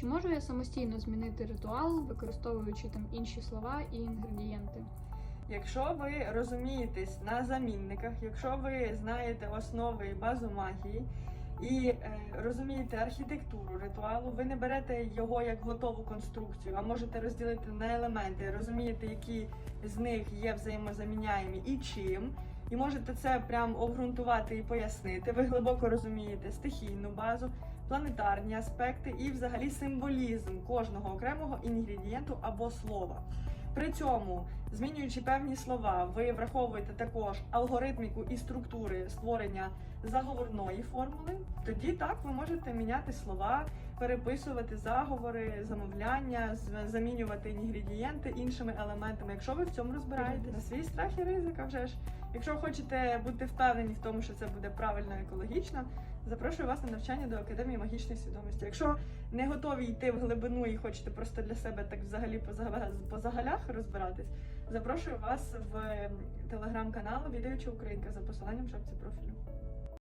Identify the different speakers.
Speaker 1: Чи можу я самостійно змінити ритуал, використовуючи там інші слова і інгредієнти?
Speaker 2: Якщо ви розумієтесь на замінниках, якщо ви знаєте основи і базу магії і е, розумієте архітектуру ритуалу, ви не берете його як готову конструкцію, а можете розділити на елементи, розумієте, які з них є взаємозаміняємі і чим. І можете це прям обґрунтувати і пояснити. Ви глибоко розумієте стихійну базу, планетарні аспекти і взагалі символізм кожного окремого інгредієнту або слова. При цьому, змінюючи певні слова, ви враховуєте також алгоритміку і структури створення заговорної формули. Тоді так ви можете міняти слова, переписувати заговори, замовляння, замінювати інгредієнти іншими елементами. Якщо ви в цьому розбираєтесь, на свій страх і ризик, а вже ж. Якщо хочете бути впевнені в тому, що це буде правильно і екологічно, запрошую вас на навчання до Академії магічної свідомості. Якщо не готові йти в глибину і хочете просто для себе так взагалі по загалях розбиратись, запрошую вас в телеграм-канал Відаюча Українка за посиланням шапці профілю.